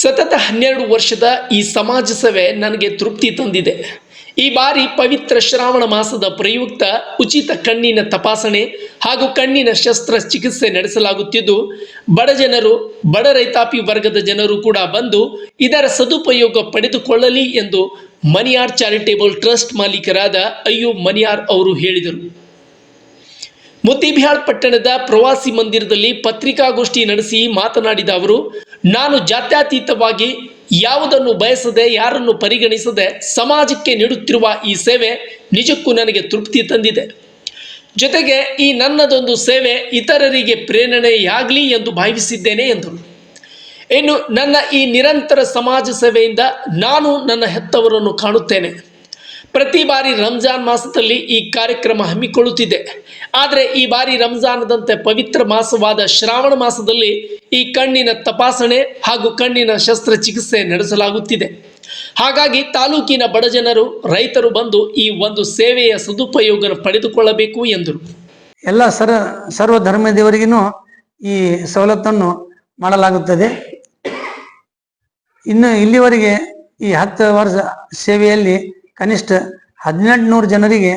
ಸತತ ಹನ್ನೆರಡು ವರ್ಷದ ಈ ಸಮಾಜ ಸೇವೆ ನನಗೆ ತೃಪ್ತಿ ತಂದಿದೆ. ಈ ಬಾರಿ ಪವಿತ್ರ ಶ್ರಾವಣ ಮಾಸದ ಪ್ರಯುಕ್ತ ಉಚಿತ ಕಣ್ಣಿನ ತಪಾಸಣೆ ಹಾಗೂ ಕಣ್ಣಿನ ಶಸ್ತ್ರಚಿಕಿತ್ಸೆ ನಡೆಸಲಾಗುತ್ತಿದ್ದು, ಬಡ ಜನರು, ಬಡ ರೈತಾಪಿ ವರ್ಗದ ಜನರು ಕೂಡ ಬಂದು ಇದರ ಸದುಪಯೋಗ ಪಡೆದುಕೊಳ್ಳಲಿ ಎಂದು ಮನಿಯಾರ್ ಚಾರಿಟೇಬಲ್ ಟ್ರಸ್ಟ್ ಮಾಲೀಕರಾದ ಅಯ್ಯು ಮನಿಯಾರ್ ಅವರು ಹೇಳಿದರು. ಮುತ್ತಿಬಿಹಾಳ್ ಪಟ್ಟಣದ ಪ್ರವಾಸಿ ಮಂದಿರದಲ್ಲಿ ಪತ್ರಿಕಾಗೋಷ್ಠಿ ನಡೆಸಿ ಮಾತನಾಡಿದ ಅವರು ನಾನು ಜಾತ್ಯತೀತವಾಗಿ ಯಾವುದನ್ನು ಬಯಸದೆ, ಯಾರನ್ನು ಪರಿಗಣಿಸದೆ ಸಮಾಜಕ್ಕೆ ನೀಡುತ್ತಿರುವ ಈ ಸೇವೆ ನಿಜಕ್ಕೂ ನನಗೆ ತೃಪ್ತಿ ತಂದಿದೆ. ಜೊತೆಗೆ ಈ ನನ್ನದೊಂದು ಸೇವೆ ಇತರರಿಗೆ ಪ್ರೇರಣೆಯಾಗಲಿ ಎಂದು ಭಾವಿಸಿದ್ದೇನೆ ಎಂದರು. ಇನ್ನು ನನ್ನ ಈ ನಿರಂತರ ಸಮಾಜ ಸೇವೆಯಿಂದ ನಾನು ನನ್ನ ಹೆತ್ತವರನ್ನು ಕಾಣುತ್ತೇನೆ. ಪ್ರತಿ ಬಾರಿ ರಂಜಾನ್ ಮಾಸದಲ್ಲಿ ಈ ಕಾರ್ಯಕ್ರಮ ಹಮ್ಮಿಕೊಳ್ಳುತ್ತಿದೆ. ಆದರೆ ಈ ಬಾರಿ ರಂಜಾನದಂತೆ ಪವಿತ್ರ ಮಾಸವಾದ ಶ್ರಾವಣ ಮಾಸದಲ್ಲಿ ಈ ಕಣ್ಣಿನ ತಪಾಸಣೆ ಹಾಗೂ ಕಣ್ಣಿನ ಶಸ್ತ್ರಚಿಕಿತ್ಸೆ ನಡೆಸಲಾಗುತ್ತಿದೆ. ಹಾಗಾಗಿ ತಾಲೂಕಿನ ಬಡಜನರು ರೈತರು ಬಂದು ಈ ಒಂದು ಸೇವೆಯ ಸದುಪಯೋಗ ಪಡೆದುಕೊಳ್ಳಬೇಕು ಎಂದರು. ಎಲ್ಲ ಸರ ಸರ್ವ ಧರ್ಮ ದೇವರಿಗೂ ಈ ಸವಲತ್ತನ್ನು ಮಾಡಲಾಗುತ್ತದೆ. ಇನ್ನು ಇಲ್ಲಿವರೆಗೆ ಈ ಹತ್ತು ವರ್ಷ ಸೇವೆಯಲ್ಲಿ ಕನಿಷ್ಠ ಹದಿನೆಂಟುನೂರು ಜನರಿಗೆ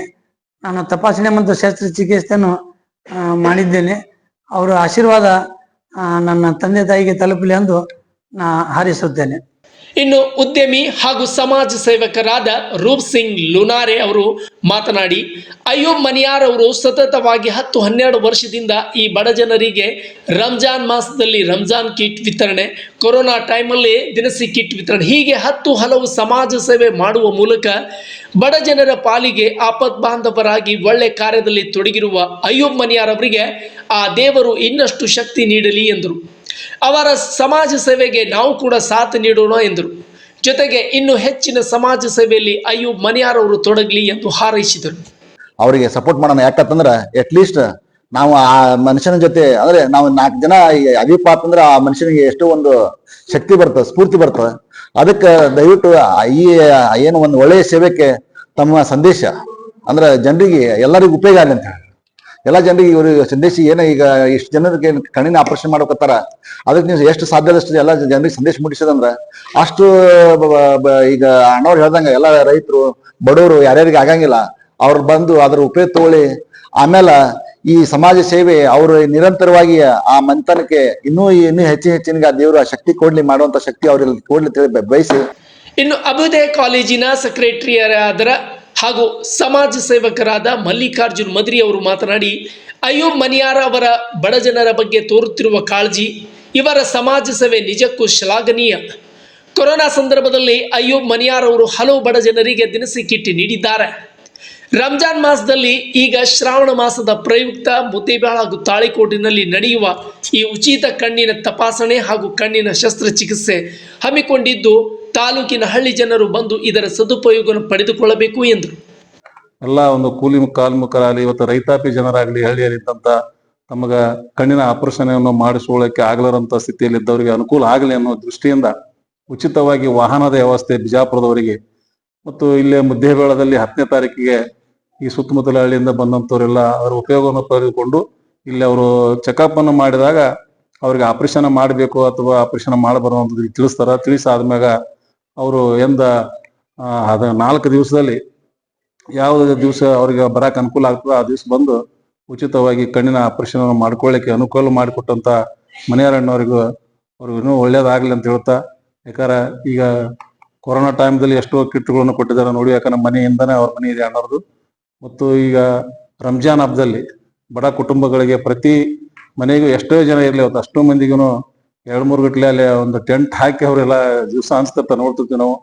ನಾನು ತಪಾಸಣೆ ಮತ್ತು ಶಸ್ತ್ರಚಿಕಿತ್ಸೆಯನ್ನು ಚಿಕಿತ್ಸೆಯನ್ನು ಮಾಡಿದ್ದೇನೆ. ಅವರ ಆಶೀರ್ವಾದ ನನ್ನ ತಂದೆ ತಾಯಿಗೆ ತಲುಪಲಿ ಎಂದು ನಾ ಹಾರೈಸುತ್ತೇನೆ. ಇನ್ನು ಉದ್ಯಮಿ ಹಾಗೂ ಸಮಾಜ ಸೇವಕರಾದ ರೂಪ್ ಸಿಂಗ್ ಲುನಾರೆ ಅವರು ಮಾತನಾಡಿ, ಅಯ್ಯೂಬ್ ಮನಿಯಾರ್ ಅವರು ಸತತವಾಗಿ ಹತ್ತು ಹನ್ನೆರಡು ವರ್ಷದಿಂದ ಈ ಬಡ ಜನರಿಗೆ ರಂಜಾನ್ ಮಾಸದಲ್ಲಿ ರಂಜಾನ್ ಕಿಟ್ ವಿತರಣೆ, ಕೊರೋನಾ ಟೈಮಲ್ಲಿ ದಿನಸಿ ಕಿಟ್ ವಿತರಣೆ, ಹೀಗೆ ಹತ್ತು ಹಲವು ಸಮಾಜ ಸೇವೆ ಮಾಡುವ ಮೂಲಕ ಬಡ ಜನರ ಪಾಲಿಗೆ ಆಪತ್ ಬಾಂಧವರಾಗಿ ಒಳ್ಳೆ ಕಾರ್ಯದಲ್ಲಿ ತೊಡಗಿರುವ ಅಯ್ಯೂಬ್ ಮನಿಯಾರ್ ಅವರಿಗೆ ಆ ದೇವರು ಇನ್ನಷ್ಟು ಶಕ್ತಿ ನೀಡಲಿ ಎಂದರು. ಅವರ ಸಮಾಜ ಸೇವೆಗೆ ನಾವು ಕೂಡ ಸಾಥ್ ನೀಡೋಣ ಎಂದರು. ಜೊತೆಗೆ ಇನ್ನು ಹೆಚ್ಚಿನ ಸಮಾಜ ಸೇವೆಯಲ್ಲಿ ಅಯ್ಯೂಬ್ ಮನೆಯಾರವರು ತೊಡಗಲಿ ಎಂದು ಹಾರೈಸಿದರು. ಅವರಿಗೆ ಸಪೋರ್ಟ್ ಮಾಡೋಣ. ಯಾಕಂತಂದ್ರೆ ಅಟ್ ಲೀಸ್ಟ್ ನಾವು ಆ ಮನುಷ್ಯನ ಜೊತೆ ಅಂದ್ರೆ ನಾವು ನಾಲ್ಕು ಜನ ಅಭಿಪ್ರಾಯ ಅಂತಂದ್ರೆ ಆ ಮನುಷ್ಯನಿಗೆ ಎಷ್ಟೋ ಒಂದು ಶಕ್ತಿ ಬರ್ತದೆ, ಸ್ಫೂರ್ತಿ ಬರ್ತದೆ. ಅದಕ್ಕೆ ದಯವಿಟ್ಟು ಈ ಏನು ಒಂದು ಒಳ್ಳೆಯ ಸೇವೆಗೆ ತಮ್ಮ ಸಂದೇಶ ಅಂದ್ರೆ ಜನರಿಗೆ ಎಲ್ಲರಿಗೂ ಉಪಯೋಗ ಆಗಲಿ ಅಂತ ಹೇಳಿ. ಎಲ್ಲ ಜನರಿಗೆ ಇವರು ಸಂದೇಶ ಏನ ಈಗ ಎಷ್ಟು ಜನರಿಗೆ ಕಣ್ಣಿನ ಆಪರೇಷನ್ ಮಾಡ್ಕೊತಾರ ಅದಕ್ಕೆ ನೀವು ಎಷ್ಟು ಸಾಧ್ಯದಷ್ಟು ಎಲ್ಲ ಜನರಿಗೆ ಸಂದೇಶ ಮುಟ್ಟಿಸೋದಂದ್ರ ಅಷ್ಟು ಈಗ ಅಣ್ಣವ್ರು ಹೇಳ್ದಂಗ ಎಲ್ಲ ರೈತರು, ಬಡವರು ಯಾರ್ಯಾರಿಗೆ ಆಗಂಗಿಲ್ಲ, ಅವ್ರು ಬಂದು ಅದ್ರ ಉಪಯೋಗ ತಗೊಳ್ಳಿ. ಆಮೇಲೆ ಈ ಸಮಾಜ ಸೇವೆ ಅವರು ನಿರಂತರವಾಗಿ ಆ ಮಂಥನಕ್ಕೆ ಇನ್ನೂ ಇನ್ನೂ ಹೆಚ್ಚಿನ ಹೆಚ್ಚಿನ ದೇವರು ಆ ಶಕ್ತಿ ಕೊಡ್ಲಿ ಮಾಡುವಂತ ಶಕ್ತಿ ಅವ್ರಿಗೆ ಕೊಡ್ಲಿ ಬಯಸಿ. ಇನ್ನು ಅಭ್ಯುದಯ ಕಾಲೇಜಿನ ಸೆಕ್ರೆಟರಿಯರಾದರ ಹಾಗೂ ಸಮಾಜ ಸೇವಕರಾದ ಮಲ್ಲಿಕಾರ್ಜುನ್ ಮದ್ರಿ ಅವರು ಮಾತನಾಡಿ, ಅಯ್ಯೋ ಮನಿಯಾರ ಅವರ ಬಡ ಜನರ ಬಗ್ಗೆ ತೋರುತ್ತಿರುವ ಕಾಳಜಿ ಇವರ ಸಮಾಜ ಸೇವೆ ನಿಜಕ್ಕೂ ಶ್ಲಾಘನೀಯ. ಕೊರೋನಾ ಸಂದರ್ಭದಲ್ಲಿ ಅಯ್ಯೋ ಮನಿಯಾರ್ ಅವರು ಹಲವು ಬಡ ಜನರಿಗೆ ದಿನಸಿ ಕಿಟ್ಟಿ ನೀಡಿದ್ದಾರೆ. ರಂಜಾನ್ ಮಾಸದಲ್ಲಿ ಈಗ ಶ್ರಾವಣ ಮಾಸದ ಪ್ರಯುಕ್ತ ಮುದ್ದೇಬೇಳ ಹಾಗೂ ತಾಳಿಕೋಟಿನಲ್ಲಿ ನಡೆಯುವ ಈ ಉಚಿತ ಕಣ್ಣಿನ ತಪಾಸಣೆ ಹಾಗೂ ಕಣ್ಣಿನ ಶಸ್ತ್ರಚಿಕಿತ್ಸೆ ಹಮ್ಮಿಕೊಂಡಿದ್ದು ತಾಲೂಕಿನ ಹಳ್ಳಿ ಜನರು ಬಂದು ಇದರ ಸದುಪಯೋಗ ಪಡೆದುಕೊಳ್ಳಬೇಕು ಎಂದರು ಎಲ್ಲ ಒಂದು ಕೂಲಿ ಕಾಲ್ಮುಖರಾಗಲಿ ಇವತ್ತು ರೈತಾಪಿ ಜನರಾಗಲಿ ಹಳ್ಳಿಯಲ್ಲಿ ಇದ್ದಂತ ತಮಗ ಕಣ್ಣಿನ ಆಪರೇಷನ್ ಮಾಡಿಸ್ಕೊಳ್ಳಕ್ಕೆ ಆಗ್ಲಾರಂತ ಸ್ಥಿತಿಯಲ್ಲಿ ಇದ್ದವರಿಗೆ ಅನುಕೂಲ ಆಗಲಿ ಅನ್ನೋ ದೃಷ್ಟಿಯಿಂದ ಉಚಿತವಾಗಿ ವಾಹನದ ವ್ಯವಸ್ಥೆ ಬಿಜಾಪುರದವರಿಗೆ ಮತ್ತು ಇಲ್ಲೇ ಮುದ್ದೇಬೇಳದಲ್ಲಿ ಹತ್ತನೇ ತಾರೀಕಿಗೆ ಈ ಸುತ್ತಮುತ್ತಲ ಹಳ್ಳಿಯಿಂದ ಬಂದಂಥವರೆಲ್ಲ ಅವರ ಉಪಯೋಗವನ್ನು ಪಡೆದುಕೊಂಡು ಇಲ್ಲಿ ಅವರು ಚೆಕಪ್ ಅನ್ನು ಮಾಡಿದಾಗ ಅವ್ರಿಗೆ ಆಪರೇಷನ್ ಮಾಡಬೇಕು ಅಥವಾ ಆಪರೇಷನ್ ಮಾಡಬಾರ್ದು ಅಂತ ತಿಳಿಸ್ತಾರ. ತಿಳಿಸಾದ್ಮ್ಯಾಗ ಅವರು ಎಂದ ಅದ ನಾಲ್ಕು ದಿವಸದಲ್ಲಿ ಯಾವ ದಿವಸ ಅವ್ರಿಗೆ ಬರಕ್ ಅನುಕೂಲ ಆಗ್ತದೆ ಆ ದಿವಸ ಬಂದು ಉಚಿತವಾಗಿ ಕಣ್ಣಿನ ಆಪರೇಷನ್ ಮಾಡ್ಕೊಳ್ಳಿಕ್ಕೆ ಅನುಕೂಲ ಮಾಡಿಕೊಟ್ಟಂತ ಮನೆಯವರಣ್ಣವರಿಗೂ ಅವ್ರಿಗೂ ಇನ್ನೂ ಒಳ್ಳೇದಾಗ್ಲಿ ಅಂತ ಹೇಳ್ತಾ ಯಾಕಂದ್ರೆ ಈಗ ಕೊರೋನಾ ಟೈಮ್ದಲ್ಲಿ ಎಷ್ಟೋ ಕಿಟ್ಗಳನ್ನು ಕೊಟ್ಟಿದ್ದಾರೆ ನೋಡಿ, ಯಾಕಂದ್ರೆ ಮನೆಯಿಂದನೇ ಅವ್ರ ಮನೆ ಇದೆ ಅನ್ನೋದು ಮತ್ತು ಈಗ ರಂಜಾನ್ ಹಬ್ಬದಲ್ಲಿ ಬಡ ಕುಟುಂಬಗಳಿಗೆ ಪ್ರತಿ ಮನೆಗೂ ಎಷ್ಟೋ ಜನ ಇರ್ಲಿ, ಅವತ್ತು ಅಷ್ಟೋ ಮಂದಿಗೂ ಎರಡ್ ಮೂರು ಗಟ್ಟಲೆ ಅಲ್ಲಿ ಒಂದು ಟೆಂಟ್ ಹಾಕಿ ಅವರೆಲ್ಲ ದಿವಸ ಅನ್ಸ್ತಿರ್ತಾರೆ ನೋಡ್ತಿರ್ತೀವಿ ನಾವು.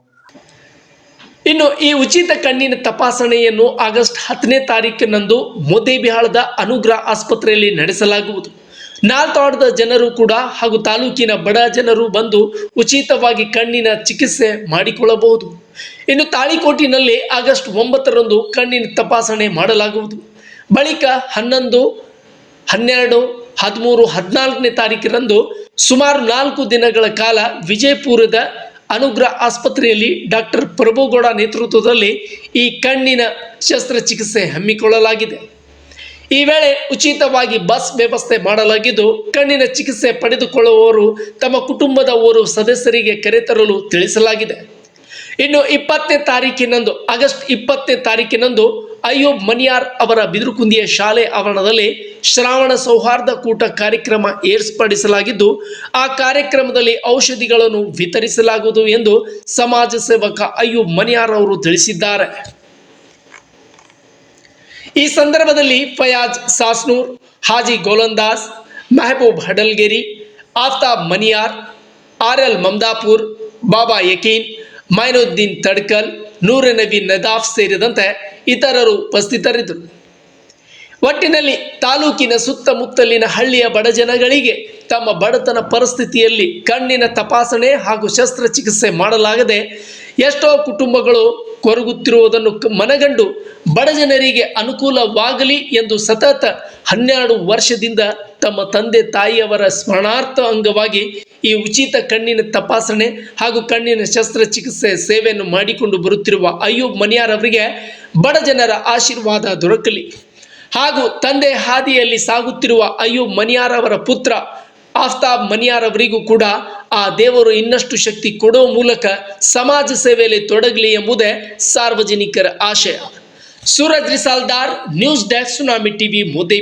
ಇನ್ನು ಈ ಉಚಿತ ಕಣ್ಣಿನ ತಪಾಸಣೆಯನ್ನು ಆಗಸ್ಟ್ ಹತ್ತನೇ ತಾರೀಕಿನಂದು ಮೋದೇಬಿಹಾಳದ ಅನುಗ್ರಹ ಆಸ್ಪತ್ರೆಯಲ್ಲಿ ನಡೆಸಲಾಗುವುದು. ನಾಲ್ತಾಡದ ಜನರು ಕೂಡ ಹಾಗೂ ತಾಲೂಕಿನ ಬಡ ಜನರು ಬಂದು ಉಚಿತವಾಗಿ ಕಣ್ಣಿನ ಚಿಕಿತ್ಸೆ ಮಾಡಿಕೊಳ್ಳಬಹುದು. ಇನ್ನು ತಾಳಿಕೋಟಿನಲ್ಲಿ ಆಗಸ್ಟ್ ಒಂಬತ್ತರಂದು ಕಣ್ಣಿನ ತಪಾಸಣೆ ಮಾಡಲಾಗುವುದು. ಬಳಿಕ ಹನ್ನೊಂದು, ಹನ್ನೆರಡು ಹದಿಮೂರು, ಹದಿನಾಲ್ಕನೇ ತಾರೀಕಿನಂದು ಸುಮಾರು ನಾಲ್ಕು ದಿನಗಳ ಕಾಲ ವಿಜಯಪುರದ ಅನುಗ್ರಹ ಆಸ್ಪತ್ರೆಯಲ್ಲಿ ಡಾಕ್ಟರ್ ಪ್ರಭುಗೌಡ ನೇತೃತ್ವದಲ್ಲಿ ಈ ಕಣ್ಣಿನ ಶಸ್ತ್ರಚಿಕಿತ್ಸೆ ಹಮ್ಮಿಕೊಳ್ಳಲಾಗಿದೆ. ಈ ವೇಳೆ ಉಚಿತವಾಗಿ ಬಸ್ ವ್ಯವಸ್ಥೆ ಮಾಡಲಾಗಿದ್ದು, ಕಣ್ಣಿನ ಚಿಕಿತ್ಸೆ ಪಡೆದುಕೊಳ್ಳುವವರು ತಮ್ಮ ಕುಟುಂಬದ ಓರ್ವ ಸದಸ್ಯರಿಗೆ ಕರೆತರಲು ತಿಳಿಸಲಾಗಿದೆ. ಇನ್ನು ಇಪ್ಪತ್ತನೇ ತಾರೀಕಿನಂದು, ಆಗಸ್ಟ್ ಇಪ್ಪತ್ತನೇ ತಾರೀಕಿನಂದು ಅಯ್ಯೂಬ್ ಮನಿಯಾರ್ ಅವರ ಬಿದಿರುಕುಂದಿಯ ಶಾಲೆ ಆವರಣದಲ್ಲಿ ಶ್ರಾವಣ ಸೌಹಾರ್ದ ಕೂಟ ಕಾರ್ಯಕ್ರಮ ಏರ್ಪಡಿಸಲಾಗಿದ್ದು, ಆ ಕಾರ್ಯಕ್ರಮದಲ್ಲಿ ಔಷಧಿಗಳನ್ನು ವಿತರಿಸಲಾಗುವುದು ಎಂದು ಸಮಾಜ ಸೇವಕ ಅಯ್ಯೂಬ್ ಮನಿಯಾರ್ ಅವರು ತಿಳಿಸಿದ್ದಾರೆ. ಈ ಸಂದರ್ಭದಲ್ಲಿ ಫಯಾಜ್ ಸಾಸ್ನೂರ್, ಹಾಜಿ ಗೋಲಂದಾಸ್ ಮೆಹಬೂಬ್ ಹಡಲ್ಗೇರಿ, ಆಫ್ತಾಬ್ ಮನಿಯಾರ್, ಆರ್ ಎಲ್ ಮಮದಾಪುರ್, ಬಾಬಾ ಯಕೀನ್, ಮೈನುದ್ದೀನ್ ತಡ್ಕಲ್ ನೂರ್ ನಬಿ ನದಾಫ್ ಸೇರಿದಂತೆ ಇತರರು ಉಪಸ್ಥಿತರಿದ್ದರು. ಒಟ್ಟಿನಲ್ಲಿ ತಾಲೂಕಿನ ಸುತ್ತಮುತ್ತಲಿನ ಹಳ್ಳಿಯ ಬಡಜನಗಳಿಗೆ ತಮ್ಮ ಬಡತನ ಪರಿಸ್ಥಿತಿಯಲ್ಲಿ ಕಣ್ಣಿನ ತಪಾಸಣೆ ಹಾಗೂ ಶಸ್ತ್ರಚಿಕಿತ್ಸೆ ಮಾಡಲಾಗದೆ ಎಷ್ಟೋ ಕುಟುಂಬಗಳು ಕೊರಗುತ್ತಿರುವುದನ್ನು ಮನಗಂಡು ಬಡಜನರಿಗೆ ಅನುಕೂಲವಾಗಲಿ ಎಂದು ಸತತ ಹನ್ನೆರಡು ವರ್ಷದಿಂದ ತಮ್ಮ ತಂದೆ ತಾಯಿಯವರ ಸ್ಮರಣಾರ್ಥ ಅಂಗವಾಗಿ ಈ ಉಚಿತ ಕಣ್ಣಿನ ತಪಾಸಣೆ ಹಾಗೂ ಕಣ್ಣಿನ ಶಸ್ತ್ರಚಿಕಿತ್ಸೆ ಸೇವೆಯನ್ನು ಮಾಡಿಕೊಂಡು ಬರುತ್ತಿರುವ ಅಯ್ಯೂಬ್ ಮನಿಯಾರ್ ಅವರಿಗೆ ಬಡಜನರ ಆಶೀರ್ವಾದ ದೊರಕಲಿ. ಹಾಗೂ ತಂದೆ ಹಾದಿಯಲ್ಲಿ ಸಾಗುತ್ತಿರುವ ಅಯ್ಯೂಬ್ ಮನಿಯಾರವರ ಪುತ್ರ ಆಫ್ತಾಬ್ ಮನಿಯಾರವರಿಗೂ ಕೂಡ ಆ ದೇವರು ಇನ್ನಷ್ಟು ಶಕ್ತಿ ಕೊಡೋ ಮೂಲಕ ಸಮಾಜ ಸೇವೆಯಲ್ಲಿ ತೊಡಗಲಿ ಎಂಬುದೇ ಸಾರ್ವಜನಿಕರ ಆಶಯ. Suraj Risaldar, news desk, tsunami TV Modi